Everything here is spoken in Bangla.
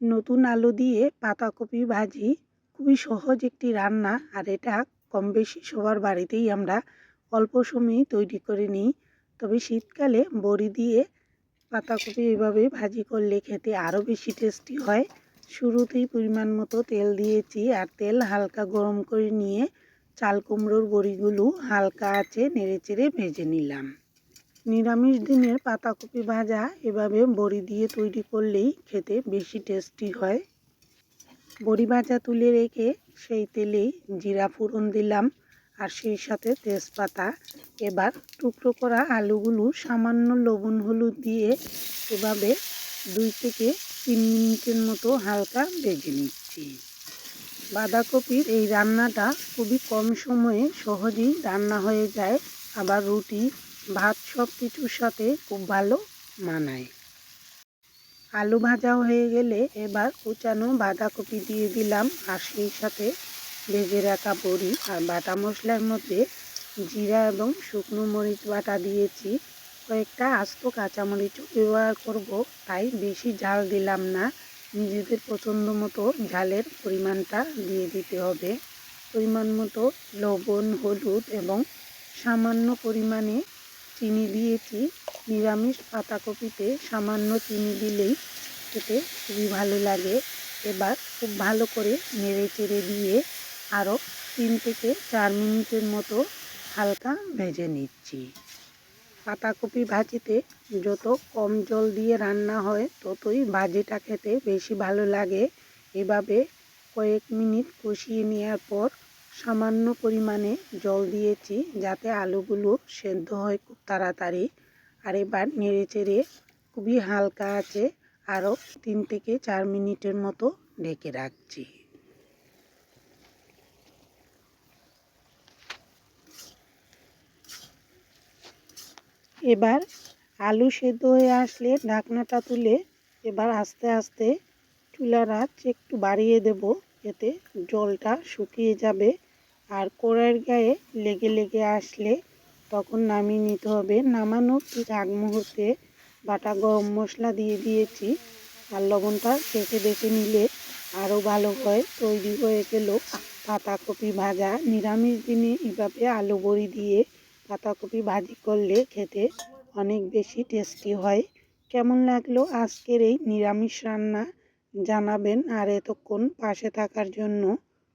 নতুন আলু দিয়ে পাতাকপি ভাজি খুবই সহজ একটি রান্না, আর এটা কম বেশি সবার বাড়িতেই আমরা অল্প সময়ে তৈরি করে নিই। তবে শীতকালে বড়ি দিয়ে পাতাকপি এভাবে ভাজি করলে খেতে আরও বেশি টেস্টি হয়। শুরুতেই পরিমাণ মতো তেল দিয়েছি, আর তেল হালকা গরম করে নিয়ে চাল কুমড়োর বড়িগুলো হালকা আছে নেড়েচেড়ে ভেজে নিলাম। নিরামিষ দিনের পাতাকপি ভাজা এভাবে বড়ি দিয়ে তৈরি করলেই খেতে বেশি টেস্টি হয়। বড়ি ভাজা তুলে রেখে সেই তেলেই জিরা ফোড়ন দিলাম আর সেই সাথে তেজপাতা। এবার টুকরো করা আলুগুলো সামান্য লবণ হলুদ দিয়ে এভাবে দুই থেকে তিন মিনিটের মতো হালকা ভেজে নিচ্ছি। বাঁধাকপির এই রান্নাটা খুবই কম সময়ে সহজেই রান্না হয়ে যায়। আবার রুটি ভাত সব কিছুর সাথে খুব ভালো মানায়। আলু ভাজা হয়ে গেলে এবার কুচানো বাঁধাকপি দিয়ে দিলাম আর সেই সাথে ভেজে রাখা বড়ি আর বাটা মশলার মধ্যে জিরা এবং শুকনো মরিচ বাটা দিয়েছি। কয়েকটা আস্ত কাঁচামরিচও ব্যবহার করব, তাই বেশি ঝাল দিলাম না। নিজেদের পছন্দ মতো ঝালের পরিমাণটা দিয়ে দিতে হবে। পরিমাণ মতো লবণ, হলুদ এবং সামান্য পরিমাণে চিনি দিয়েছি নিরামিষ পাতাকপিতে সামান্য চিনি দিলেই খেতে খুবই ভালো লাগে। এবার খুব ভালো করে নেড়ে চেড়ে দিয়ে আরও তিন থেকে চার মিনিটের মতো হালকা ভেজে নিচ্ছি। পাতাকপি ভাজিতে যত কম জল দিয়ে রান্না হয়, ততই ভাজিটা খেতে বেশি ভালো লাগে। এভাবে কয়েক মিনিট কষিয়ে নেওয়ার পর সামান্য পরিমাণে জল দিয়েছি যাতে আলুগুলো সেদ্ধ হয় খুব তাড়াতাড়ি। আর এবার নেড়ে চেড়ে খুবই হালকা আছে আরও তিন থেকে চার মিনিটের মতো ঢেকে রাখছি। এবার আলু সেদ্ধ হয়ে আসলে ঢাকনাটা তুলে এবার আস্তে আস্তে চুলার আঁচ একটু বাড়িয়ে দেব, এতে জলটা শুকিয়ে যাবে। আর কড়াইয়ের গায়ে লেগে লেগে আসলে তখন নামিয়ে নিতে হবে। নামানোর ঠিক আগ মুহূর্তে বাটা গরম মশলা দিয়ে দিয়েছি আর লবণটা চেখে দেখে নিলে আরও ভালো হয়। তৈরি হয়ে গেল পাতাকপি ভাজা। নিরামিষ দিনে এভাবে আলু বড়ি দিয়ে পাতাকপি ভাজি করলে খেতে অনেক বেশি টেস্টি হয়। কেমন লাগল আজকের এই নিরামিষ রান্না? জানাবেন আর এতক্ষণ পাশে থাকার জন্য।